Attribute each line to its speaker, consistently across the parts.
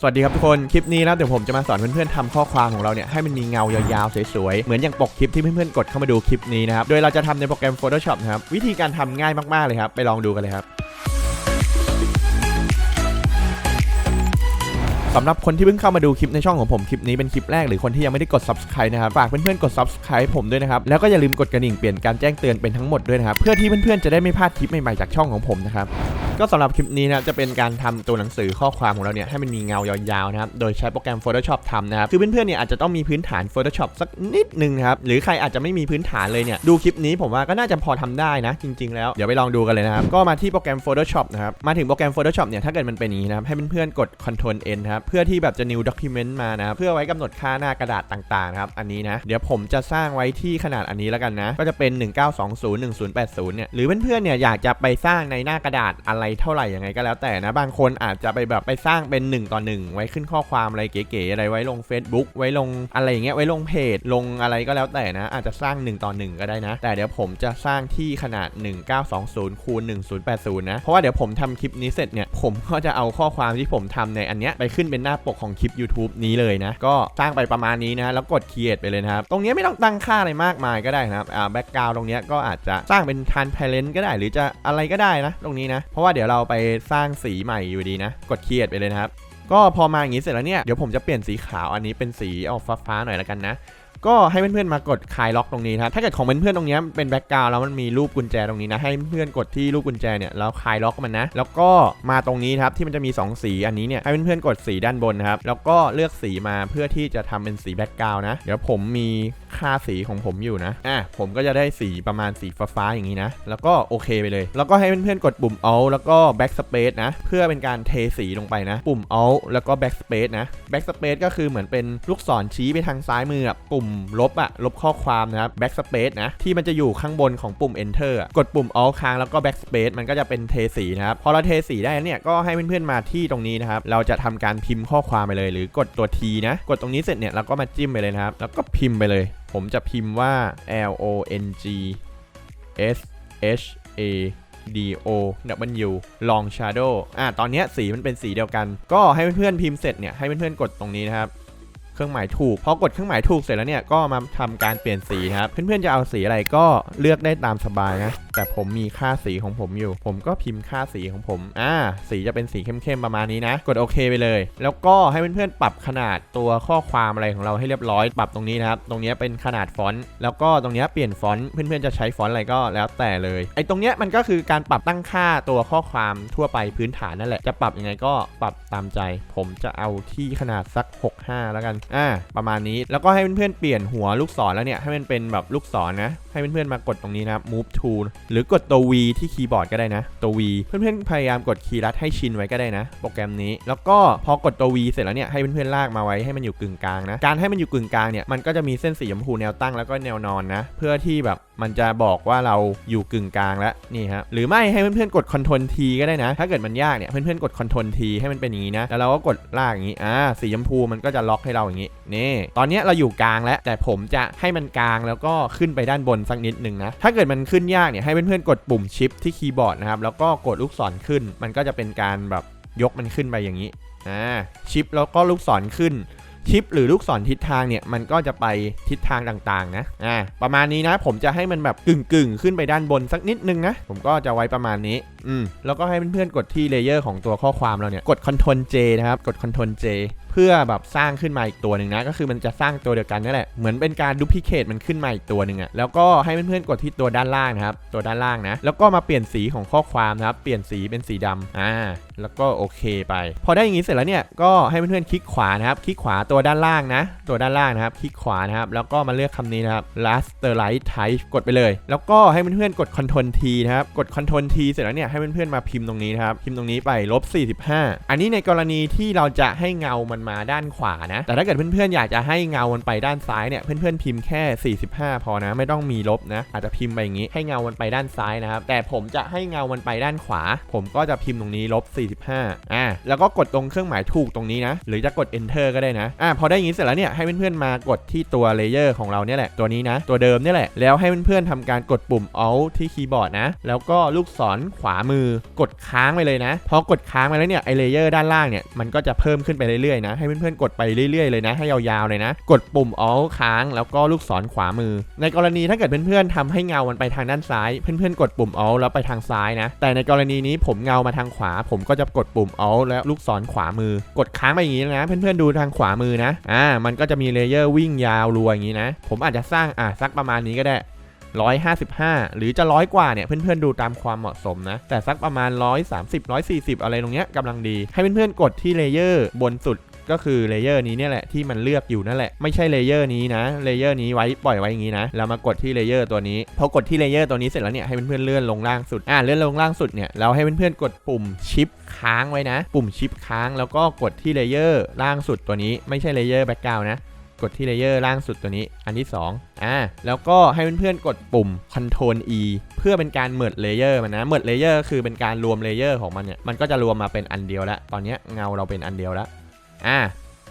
Speaker 1: สวัสดีครับทุกคน คลิปนี้นะเดี๋ยวผมจะมาสอนเพื่อนๆทำข้อความของเราเนี่ยให้มันมีเงายาวๆสวยๆ เหมือนอย่างปกคลิปที่เพื่อนๆกดเข้ามาดูคลิปนี้นะครับ โดยเราจะทำในโปรแกรม Photoshop นะครับ วิธีการทำง่ายมากๆเลยครับ ไปลองดูกันเลยครับสำหรับคนที่เพิ่งเข้ามาดูคลิปในช่องของผมคลิปนี้เป็นคลิปแรกหรือคนที่ยังไม่ได้กด subscribe นะครับฝากเพื่อนๆกด subscribe ผมด้วยนะครับแล้วก็อย่าลืมกดกระดิ่งเปลี่ยนการแจ้งเตือนเป็นทั้งหมดด้วยนะครับเพื่อที่เพื่อนๆจะได้ไม่พลาดคลิปใหม่ๆจากช่องของผมนะครับ ก็สำหรับคลิปนี้นะจะเป็นการทำตัวหนังสือข้อความของเราเนี่ยให้มันมีเงายาวๆนะครับโดยใช้โปรแกรม Photoshop ทำนะครับคือเพื่อนๆเนี่ยอาจจะต้องมีพื้นฐาน Photoshop สักนิดนึงนะครับหรือใครอาจจะไม่มีพื้นฐานเลยเนี่ยดูคลิปนี้ผมว่าก็น่าจะพอทำได้นะ จริง ๆ แล้วเดี๋ยวไปลองดูกันเลยนะครับก็มาที่โปรแกรม Photoshop นะครับมาถึงโปรแกรม Photoshop เนี่ยถ้าเกิดมันเป็นอย่างนี้นะครับให้เพื่อนๆกด Ctrl N ครับเพื่อที่แบบจะ new document มานะเพื่อไว้กำหนดค่าหน้ากระดาษต่างๆนะครับอันนี้นะเดี๋ยวผมจะสร้างไว้ที่ขนาดอันนี้แล้วกันนะก็จะเป็น 19201080เนี่ยหรือเพื่อนๆเนี่ยอยากจะไปสร้างในหน้ากระดาษอะไรเท่าไหร่ยังไงก็แล้วแต่นะบางคนอาจจะไปแบบไปสร้างเป็น1ต่อ1ไว้ขึ้นข้อความอะไรเก๋ๆอะไรไว้ลง Facebook ไว้ลงอะไรอย่างเงี้ยไว้ลงเพจลงอะไรก็แล้วแต่นะ อาจจะสร้าง 1 ต่อ 1 ก็ได้นะ แต่เดี๋ยวผมจะสร้างที่ขนาด 1920คูณ1080 นะ เพราะว่าเดี๋ยวผมทำคลิปนี้เสร็จเนี่ย ผมก็จะเอาข้อความที่ผมทำในอันเนี้ยไปขึ้นเป็นหน้าปกของคลิป YouTube นี้เลยนะ ก็สร้างไปประมาณนี้นะแล้วกด create ไปเลยนะครับ ตรงนี้ไม่ต้องตั้งค่าอะไรมากมายก็ได้นะครับอ่า background ตรงเนี้ยก็อาจจะสร้างเป็น transparent ก็ได้ หรือจะอะไรก็ได้นะ ตรงนี้นะเพราะว่าเดี๋ยวเราไปสร้างสีใหม่อยู่ดีนะ กด create ไปเลยนะครับ ก็พอมาอย่างนี้เสร็จแล้วเนี่ย เดี๋ยวผมจะเปลี่ยนสีขาวอันนี้เป็นสีออกฟ้าๆหน่อยแล้วกันนะ ก็ให้เพื่อนๆมากดคลายล็อกตรงนี้ครับ ถ้าเกิดของเพื่อนๆตรงนี้เป็นแบ็กกราวด์แล้วมันมีรูปกุญแจตรงนี้นะ ให้เพื่อนๆกดที่รูปกุญแจเนี่ยแล้วคลายล็อกมันนะ แล้วก็มาตรงนี้ครับที่มันจะมี 2 สีอันนี้เนี่ยให้เพื่อนๆกดสีด้านบนครับ แล้วก็เลือกสีมาเพื่อที่จะทำเป็นสีแบ็กกราวด์นะ เดี๋ยวผมมีค่าสีของผมอยู่นะ อะ ผมก็จะได้สีประมาณสีฟ้าๆอย่างนี้นะ แล้วก็โอเคไปเลย แล้วก็ให้เพื่อนๆกดปุ่ม alt แล้วก็ backspace นะ เพื่อเป็นการเทสีลงไปนะ ปุ่ม alt แล้วก็ backspace นะ backspace ก็คือเหมือนเป็นลูกศรชี้ไปทางซ้ายมืออะปุ่มลบอะลบข้อความนะครับ backspace นะ ที่มันจะอยู่ข้างบนของปุ่ม enter อะกดปุ่ม alt ค้างแล้วก็ backspace มันก็จะเป็นเทสีนะครับ พอเราเทสีได้เนี่ยก็ให้เพื่อนๆมาที่ตรงนี้นะครับ เราจะทำการพิมพ์ข้อความไปเลย หรือกดตัว T นะ กดตรงนี้เสร็จเนี่ยเราก็มาจิ้มไปเลยนะครับ แล้วก็พิมพ์ไปเลยผมจะพิมพ์ว่า L O N G S H A D O W Long Shadow อะตอนนี้สีมันเป็นสีเดียวกัน ก็ให้เพื่อนๆพิมพ์เสร็จเนี่ยให้เพื่อนๆกดตรงนี้นะครับเครื่องหมายถูกพอกดเครื่องหมายถูกเสร็จแล้วเนี่ยก็มาทำการเปลี่ยนสีครับ เพื่อนๆจะเอาสีอะไรก็เลือกได้ตามสบายนะ แต่ผมมีค่าสีของผมอยู่ ผมก็พิมพ์ค่าสีของผม อ่า สีจะเป็นสีเข้มๆประมาณนี้นะ กดโอเคไปเลย แล้วก็ให้เพื่อนๆปรับขนาดตัวข้อความอะไรของเราให้เรียบร้อย ปรับตรงนี้นะครับ ตรงนี้เป็นขนาดฟอนต์ แล้วก็ตรงนี้เปลี่ยนฟอนต์ เพื่อนๆจะใช้ฟอนต์อะไรก็แล้วแต่เลย ไอ้ตรงเนี้ยมันก็คือการปรับตั้งค่าตัวข้อความทั่วไปพื้นฐานนั่นแหละ จะปรับยังไงก็ปรับตามใจ ผมจะเอาที่ขนาดสัก 65 แล้วกัน อ่า ประมาณนี้ แล้วก็ให้เพื่อนๆเปลี่ยนหัวลูกศรแล้วเนี่ย ให้มันเป็นแบบลูกศรนะ ให้เพื่อนๆมากดตรงนี้นะ move to หรือกดตัว V ที่คีย์บอร์ดก็ได้นะ ตัว V เพื่อนๆพยายามกดคีย์ลัดให้ชินไว้ก็ได้นะ โปรแกรมนี้ แล้วก็พอกดตัว V เสร็จแล้วเนี่ยให้เพื่อนๆลากมาไว้ให้มันอยู่กึ่งกลางนะ การให้มันอยู่กึ่งกลางเนี่ยมันก็จะมีเส้นสีชมพูแนวตั้งแล้วก็แนวนอนนะ เพื่อที่แบบ มันจะบอกว่าเราอยู่กึ่งกลางแล้วนี่ฮะหรือไม่ให้เพื่อนๆกด Ctrl T ก็ได้นะ ถ้าเกิดมันยากเนี่ยเพื่อนๆกด Ctrl T ให้มันเป็นอย่างนี้นะแล้วเราก็กดลากอย่างนี้อ่าสีชมพูมันก็จะล็อกให้เราอย่างนี้นี่ตอนนี้เราอยู่กลางแล้ว แต่ผมจะให้มันกลางแล้วก็ขึ้นไปด้านบนสักนิดหนึ่งนะถ้าเกิดมันขึ้นยากเนี่ยให้เพื่อนๆกดปุ่มชิปที่คีย์บอร์ดนะครับแล้วก็กดลูกศรขึ้น มันก็จะเป็นการแบบยกมันขึ้นไปอย่างนี้อ่าชิปแล้วก็ลูกศรขึ้น ชิปหรือลูกศรทิศทางเนี่ยมันก็จะไปทิศทางต่างๆนะอ่าประมาณนี้นะ ผมจะให้มันแบบกึ่งๆ ขึ้นไปด้านบนสักนิดนึงนะ ผมก็จะไว้ประมาณนี้อืมแล้วก็ให้เพื่อนๆกดที่เลเยอร์ของตัวข้อความเราเนี่ยกด Ctrl J นะครับกด Ctrl J เพื่อแบบสร้างขึ้นมาอีกตัวหนึ่งนะ ก็คือมันจะสร้างตัวเดียวกันนั่นแหละเหมือนเป็นการดูพิเคทมันขึ้นมาอีกตัวหนึ่งอะแล้วก็ให้เพื่อนๆกดที่ตัวด้านล่างนะครับตัวด้านล่างนะ แล้วก็มาเปลี่ยนสีของข้อความนะครับเปลี่ยนสีเป็นสีดำอ่า แล้วก็โอเคไป พอได้อย่างนี้เสร็จแล้วเนี่ยก็ให้เพื่อนๆคลิกขวานะครับ คลิกขวาตัวด้านล่างนะ ตัวด้านล่างนะครับ คลิกขวานะครับ แล้วก็มาเลือกคำนี้นะครับ rasterlight type กดไปเลย แล้วก็ให้เพื่อนๆกด Ctrl T นะครับ กด Ctrl T เสร็จแล้วเนี่ยให้เพื่อนๆมาพิมพ์ตรงนี้นะครับ พิมพ์ตรงนี้ไปลบ45 อันนี้ในกรณีที่เราจะให้เงามันมาด้านขวานะ แต่ถ้าเกิดเพื่อนๆอยากจะให้เงามันไปด้านซ้ายเนี่ย เพื่อนๆพิมพ์แค่ 45 พอนะ ไม่ต้องมีลบนะ อาจจะพิมพ์ไปอย่างนี้ ให้เงามันไปด้านซ้ายนะครับ แต่ผมจะให้เงามันไปด้านขวา ผมก็จะพิมพ์ตรงนี้ลบ45อ่าแล้วก็กดตรงเครื่องหมายถูกตรงนี้นะ หรือจะกด enter ก็ได้นะอ่าพอได้อย่างนี้เสร็จแล้วเนี่ยให้เพื่อนๆมากดที่ตัวเลเยอร์ของเราเนี่ยแหละตัวนี้นะ ตัวเดิมเนี่ยแหละแล้วให้เพื่อนๆทำการกดปุ่ม alt ที่คีย์บอร์ดนะ แล้วก็ลูกศรขวามือกดค้างไปเลยนะพอกดค้างไปแล้วเนี่ยไอเลเยอร์ด้านล่างเนี่ยมันก็จะเพิ่มขึ้นไปเรื่อยๆนะให้เพื่อนๆกดไปเรื่อยๆเลยนะให้ยาวๆเลยนะ กดปุ่ม alt ค้างแล้วก็ลูกศรขวามือ ในกรณีถ้าเกิดเพื่อนๆทำให้เงามันไปทางด้านซ้าย เพื่อนๆกดปุ่ม alt แล้วไปทางซ้ายนะ แต่ในกรณีนี้ผมเงามาทางขวาผมก็จะกดปุ่ม alt แล้วลูกศรขวามือกดค้างไปอย่างนี้นะ เพื่อนๆดูทางขวามือนะอ่ามันก็จะมีเลเยอร์วิ่งยาวรัวอย่างนี้นะ ผมอาจจะสร้างอ่าสักประมาณนี้ก็ได้155 หรือจะร้อยกว่าเนี่ยเพื่อนๆดูตามความเหมาะสมนะ แต่สักประมาณ 130 140 อะไรตรงเนี้ยกำลังดี ให้เพื่อนๆกดที่เลเยอร์บนสุด ก็คือเลเยอร์นี้เนี่ยแหละที่มันเลือกอยู่นั่นแหละไม่ใช่เลเยอร์นี้นะเลเยอร์นี้ไว้ปล่อยไว้อย่างนี้นะแล้วมากดที่เลเยอร์ตัวนี้พอกดที่เลเยอร์ตัวนี้เสร็จแล้วเนี่ยให้เพื่อนๆเลื่อนลงล่างสุดอ่าเลื่อนลงล่างสุดเนี่ยเราให้เพื่อนๆกดปุ่มชิปค้างไว้นะ ปุ่มชิปค้างแล้วก็กดที่เลเยอร์ล่างสุดตัวนี้ไม่ใช่เลเยอร์แบ็กกราวนะกดที่เลเยอร์ล่างสุดตัวนี้ อันที่ 2 อ่า แล้วก็ให้เพื่อนๆกดปุ่ม Ctrl E เพื่อเป็นการเมิดเลเยอร์มันนะ เมิดเลเยอร์คือเป็นการรวมเลเยอร์ของมันเนี่ย มันก็จะรวมมาเป็นอันเดียวแล้วตอนนี้เงาเราเป็นอันเดียวแล้ว อ่า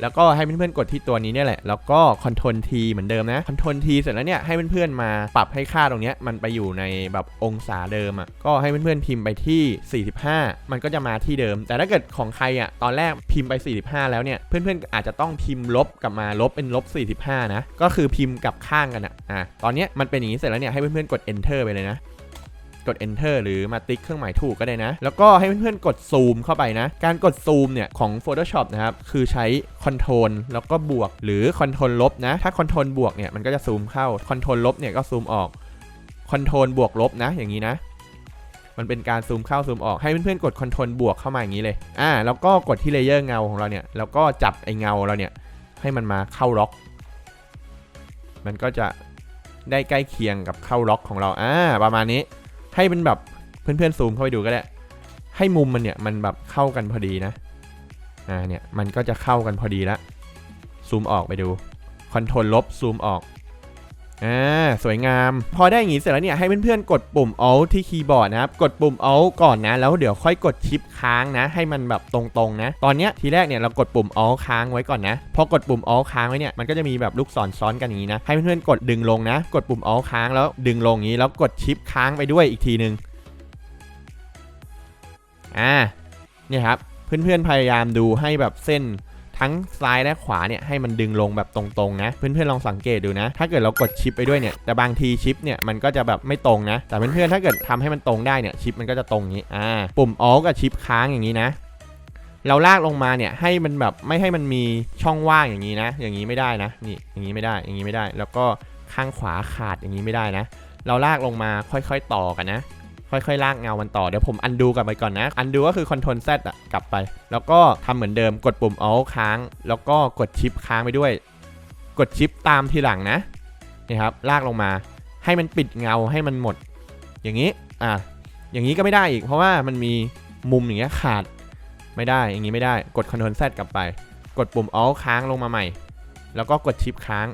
Speaker 1: แล้วก็ให้เพื่อนๆกดที่ตัวนี้เนี่ยแหละ แล้วก็ Ctrl T เหมือนเดิมนะ Ctrl T เสร็จแล้วเนี่ยให้เพื่อนๆมาปรับให้ค่าตรงเนี้ยมันไปอยู่ในแบบองศาเดิมอะก็ให้เพื่อนๆพิมพ์ไปที่ 45 มันก็จะมาที่เดิม แต่ถ้าเกิดของใครอะตอนแรกพิมพ์ไป 45 แล้วเนี่ยเพื่อนๆอาจจะต้องพิมพ์ลบกลับมาลบเป็นลบ45นะก็คือพิมพ์กลับข้างกันอะอะตอนเนี้ยมันเป็นอย่างนี้เสร็จแล้วเนี่ยให้เพื่อนๆกด enter ไปเลยนะ กด enter หรือมาติ๊กเครื่องหมายถูกก็ได้นะ แล้วก็ให้เพื่อนๆกดซูมเข้าไปนะ การกดซูมเนี่ยของ Photoshop นะครับ คือใช้ Ctrl แล้วก็บวกหรือ Ctrl ลบนะ ถ้า Ctrl บวกเนี่ยมันก็จะซูมเข้า Ctrl ลบเนี่ยก็ซูมออก Ctrl บวกลบนะ อย่างนี้นะมันเป็นการซูมเข้าซูมออกให้เพื่อนๆกด Ctrl บวกเข้ามาอย่างนี้เลย อ่า แล้วก็กดที่เลเยอร์เงาของเราเนี่ย แล้วก็จับไอเงาเราเนี่ย ให้มันมาเข้าล็อก มันก็จะได้ใกล้เคียงกับเข้าล็อกของเรา อ่า ประมาณนี้ ให้มันแบบเพื่อนๆซูมเข้าไปดูก็ได้ ให้มุมมันเนี่ยมันแบบเข้ากันพอดีนะ อ่าเนี่ยมันก็จะเข้ากันพอดีละ ซูมออกไปดู คอนโทรลลบซูมออก อ่าสวยงาม พอได้อย่างนี้เสร็จแล้วเนี่ยให้เพื่อนๆกดปุ่ม Alt ที่คีย์บอร์ดนะครับ กดปุ่ม Alt ก่อนนะ แล้วเดี๋ยวค่อยกดชิปค้างนะ ให้มันแบบตรงๆนะ ตอนเนี้ยทีแรกเนี่ยเรากดปุ่ม Alt ค้างไว้ก่อนนะ พอกดปุ่ม Alt ค้างไว้เนี่ยมันก็จะมีแบบลูกศรซ้อนกันอย่างนี้นะ ให้เพื่อนๆกดดึงลงนะ กดปุ่ม Alt ค้างแล้วดึงลงอย่างนี้ แล้วกดชิปค้างไปด้วยอีกทีหนึ่งอ่าเนี่ยครับเพื่อนๆพยายามดูให้แบบเส้น ทั้งซ้ายและขวาเนี่ยให้มันดึงลงแบบตรงๆนะ เพื่อนๆลองสังเกตดูนะ ถ้าเกิดเรากดชิปไปด้วยเนี่ยแต่บางทีชิปเนี่ยมันก็จะแบบไม่ตรงนะ แต่เพื่อนๆถ้าเกิดทำให้มันตรงได้เนี่ยชิปมันก็จะตรงอย่างนี้อ่าปุ่ม Alt กับชิปค้างอย่างนี้นะเราลากลงมาเนี่ยให้มันแบบไม่ให้มันมีช่องว่างอย่างนี้นะ อย่างนี้ไม่ได้นะนี่อย่างนี้ไม่ได้อย่างนี้ไม่ได้ แล้วก็ข้างขวาขาดอย่างนี้ไม่ได้นะ เราลากลงมาค่อยๆต่อกันนะ ค่อยๆลากเงามันต่อเดี๋ยวผมอันดูกลับไปก่อนนะอันดูก็คือ Ctrl Z อะกลับไป แล้วก็ทำเหมือนเดิมกดปุ่ม Alt ค้าง แล้วก็กดชิปค้างไปด้วย กดชิปตามทีหลังนะนี่ครับลากลงมาให้มันปิดเงาให้มันหมด อย่างนี้อะอย่างนี้ก็ไม่ได้อีก เพราะว่ามันมีมุมอย่างเงี้ยขาดไม่ได้อย่างนี้ไม่ได้กด Ctrl Z กลับไป กดปุ่ม Alt ค้างลงมาใหม่ แล้วก็กดชิปค้าง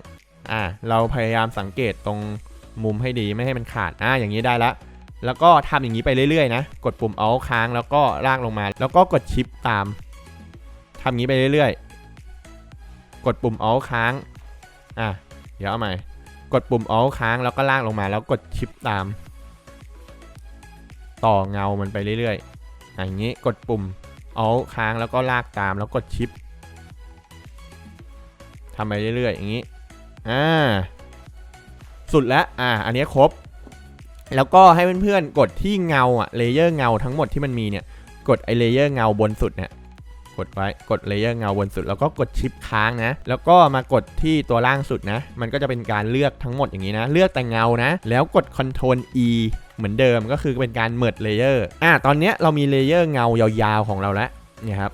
Speaker 1: อ่าเราพยายามสังเกตตรงมุมให้ดีไม่ให้มันขาดอ่าอย่างนี้ได้ละ แล้วก็ทำอย่างนี้ไปเรื่อยๆนะ กดปุ่ม Alt ค้างแล้วก็ลากลงมา แล้วก็กดชิปตามทำอย่างนี้ไปเรื่อยๆ กดปุ่ม Alt ค้าง อะ เดี๋ยวเอาใหม่ กดปุ่ม Alt ค้างแล้วก็ลากลงมา แล้วกดชิปตาม ต่อเงามันไปเรื่อยๆ อย่างนี้ กดปุ่ม Alt ค้างแล้วก็ลากตาม แล้วกดชิปทำไปเรื่อยๆ อย่างนี้ อ่า สุดแล้ว อ่า อันนี้ครบ แล้วก็ให้เพื่อนๆกดที่เงาอะเลเยอร์เงาทั้งหมดที่มันมีเนี่ยกดไอเลเยอร์เงาบนสุดเนี่ยกดไว้กดเลเยอร์เงาบนสุด แล้วก็กดชิปค้างนะ แล้วก็มากดที่ตัวล่างสุดนะ มันก็จะเป็นการเลือกทั้งหมดอย่างนี้นะ เลือกแต่เงานะ แล้วกด Ctrl E เหมือนเดิมก็คือเป็นการเมิดเลเยอร์อ่าตอนเนี้ยเรามีเลเยอร์เงายาวๆของเราแล้วนี่ครับ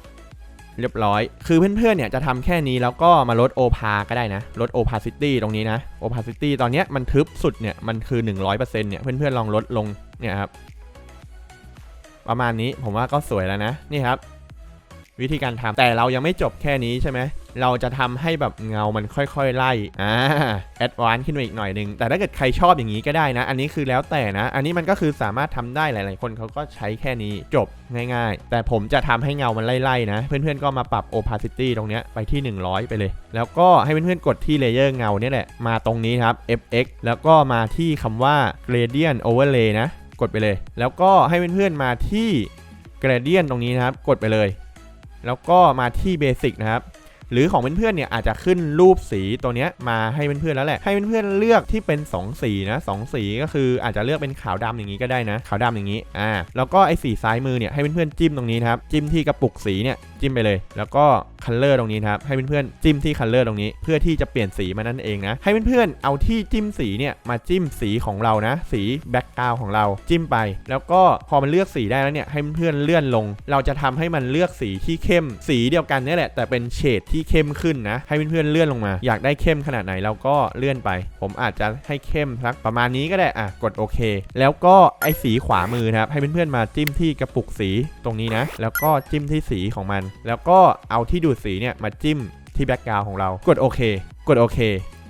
Speaker 1: เรียบร้อย คือเพื่อนๆเนี่ยจะทำแค่นี้แล้วก็มาลดโอพาก็ได้นะ ลดโอพาซิตี้ตรงนี้นะโอพาซิตี้ตอนเนี้ยมันทึบสุดเนี่ย มันคือ 100%เนี่ย เพื่อนๆลองลดลงเนี่ยครับ ประมาณนี้ผมว่าก็สวยแล้วนะ นี่ครับ วิธีการทำแต่เรายังไม่จบแค่นี้ใช่ไหม เราจะทำให้แบบเงามันค่อยๆ ไล่ อ่า แอดวานซ์ขึ้นมาอีกหน่อยหนึง แต่ถ้าเกิดใครชอบอย่างนี้ก็ได้นะ อันนี้คือแล้วแต่นะ อันนี้มันก็คือสามารถทำได้หลาย ๆ คนเขาก็ใช้แค่นี้จบง่าย ๆ แต่ผมจะทำให้เงามันไล่ๆนะ เพื่อน ๆ ก็มาปรับ opacity ตรงเนี้ยไปที่ 100 ไปเลย แล้วก็ให้เพื่อนๆ กดที่เลเยอร์เงาเนี่ยแหละ มาตรงนี้ครับ fx แล้วก็มาที่คำว่า gradient overlay นะ กดไปเลย แล้วก็ให้เพื่อนๆ มาที่ gradient ตรงนี้นะครับ กดไปเลย แล้วก็มาที่ basic นะครับ หรือของเพื่อนๆเนี่ยอาจจะขึ้นรูปสีตัวเนี้ยมาให้เพื่อนๆแล้วแหละให้เพื่อนๆเลือกที่เป็น 2 สีนะสองสีก็คืออาจจะเลือกเป็นขาวดำอย่างนี้ก็ได้นะ ขาวดำอย่างนี้อ่าแล้วก็ไอ้สีซ้ายมือเนี่ยให้เพื่อนๆจิ้มตรงนี้ครับจิ้มที่กระปุกสีเนี่ยจิ้มไปเลย แล้วก็คัลเลอร์ตรงนี้ครับให้เพื่อนๆจิ้มที่คัลเลอร์ตรงนี้ เพื่อที่จะเปลี่ยนสีมานั่นเองนะให้เพื่อนๆเอาที่จิ้มสีเนี่ยมาจิ้มสีของเรานะ สีแบ็กกราวของเราจิ้มไป แล้วก็พอมันเลือกสีได้แล้วเนี่ยให้เพื่อนๆเลื่อนลง เราจะทำให้มันเลือกสีที่เข้มสีเดียวกันนี่แหละแต่เป็นเฉดที่เข้มขึ้นนะ ให้เพื่อนๆเลื่อนลงมา อยากได้เข้มขนาดไหนเราก็เลื่อนไป ผมอาจจะให้เข้มสักประมาณนี้ก็ได้อะกดโอเค แล้วก็ไอ้สีขวามือนะครับให้เพื่อนๆมาจิ้มที่กระปุกสีตรงนี้นะ แล้วก็จิ้มที่สีของมัน แล้วก็เอาที่ดูดสีเนี่ยมาจิ้มที่แบ็กกราวของเรา กดโอเค กดโอเค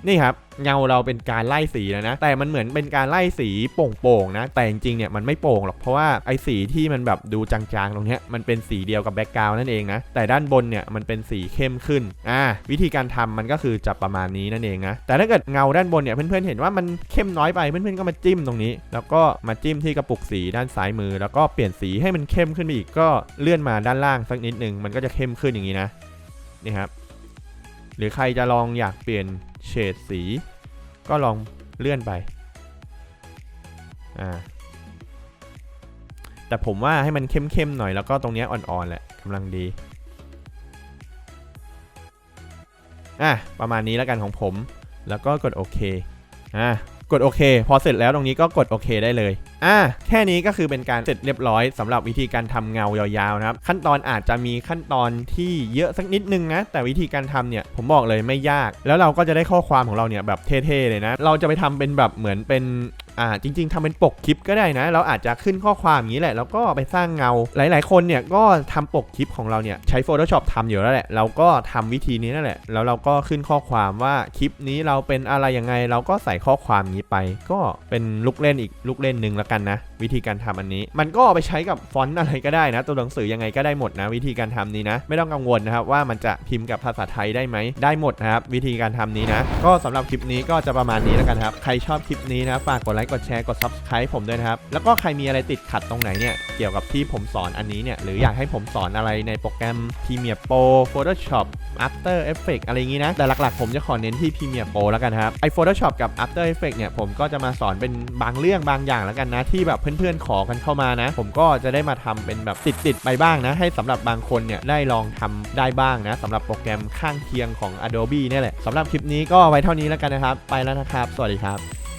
Speaker 1: นี่ครับเงาเราเป็นการไล่สีแล้วนะ แต่มันเหมือนเป็นการไล่สีโป่งๆนะ แต่จริงๆเนี่ยมันไม่โป่งหรอกเพราะว่าไอ้สีที่มันแบบดูจางๆตรงเนี้ยมันเป็นสีเดียวกับแบ็กกราวนั่นเองนะแต่ด้านบนเนี่ยมันเป็นสีเข้มขึ้นอ่าวิธีการทำมันก็คือจะประมาณนี้นั่นเองนะแต่ถ้าเกิดเงาด้านบนเนี่ยเพื่อนๆเห็นว่ามันเข้มน้อยไปเพื่อนๆก็มาจิ้มตรงนี้ แล้วก็มาจิ้มที่กระปุกสีด้านซ้ายมือ แล้วก็เปลี่ยนสีให้มันเข้มขึ้นไปอีกก็เลื่อนมาด้านล่างสักนิดนึงมันก็จะเข้มขึ้นอย่างนี้นะนี่ครับ หรือใครจะลองอยากเปลี่ยนเฉดสี ก็ลองเลื่อนไปอ่าแต่ผมว่าให้มันเข้มๆหน่อยแล้วก็ตรงนี้อ่อนๆแหละกำลังดีอะประมาณนี้แล้วกันของผม แล้วก็กดโอเคอะ กดโอเค พอเสร็จแล้วตรงนี้ก็กดโอเคได้เลยอะแค่นี้ก็คือเป็นการเสร็จเรียบร้อยสำหรับวิธีการทำเงายาวๆนะครับ ขั้นตอนอาจจะมีขั้นตอนที่เยอะสักนิดนึงนะ แต่วิธีการทำเนี่ยผมบอกเลยไม่ยาก แล้วเราก็จะได้ข้อความของเราเนี่ยแบบเท่ๆเลยนะ เราจะไปทำเป็นแบบเหมือนเป็น อ่าจริง ๆทำเป็นปกคลิปก็ได้นะ เราอาจจะขึ้นข้อความอย่างนี้แหละ แล้วก็ไปสร้างเงา หลาย ๆ คนเนี่ยก็ทำปกคลิปของเราเนี่ยใช้ Photoshop ทำอยู่แล้วแหละ เราก็ทำวิธีนี้นั่นแหละ แล้วเราก็ขึ้นข้อความว่าคลิปนี้เราเป็นอะไรยังไง เราก็ใส่ข้อความนี้ไป ก็เป็นลูกเล่นอีกลูกเล่นหนึ่งแล้วกันนะ วิธีการทำอันนี้ มันก็ไปใช้กับฟอนต์อะไรก็ได้นะ ตัวหนังสือยังไงก็ได้หมดนะ วิธีการทำนี้นะ ไม่ต้องกังวลนะครับว่ามันจะพิมพ์กับภาษาไทยได้ไหมได้หมดนะครับวิธีการทำนี้นะ ก็สำหรับคลิปนี้ก็จะประมาณนี้แล้วกันครับใครชอบคลิปนี้นะฝากกดไลค์กดแชร์กด subscribe ผมด้วยนะครับ แล้วก็ใครมีอะไรติดขัดตรงไหนเนี่ย เกี่ยวกับที่ผมสอนอันนี้เนี่ย หรืออยากให้ผมสอนอะไรในโปรแกรม Premiere Pro Photoshop After Effects อะไรอย่างงี้นะ แต่หลักๆ ผมจะขอเน้นที่ Premiere Pro แล้วกันครับ ไอ Photoshop กับ After Effects เนี่ย ผมก็จะมาสอนเป็นบางเรื่องบางอย่างแล้วกันนะ ที่แบบเพื่อนๆขอกันเข้ามานะ ผมก็จะได้มาทำเป็นแบบติดๆไปบ้างนะ ให้สำหรับบางคนเนี่ยได้ลองทำได้บ้างนะสำหรับโปรแกรมข้างเคียงของ Adobe นี่แหละสำหรับคลิปนี้ก็ไว้เท่านี้แล้วกันนะครับ ไปแล้วนะครับ สวัสดีครับ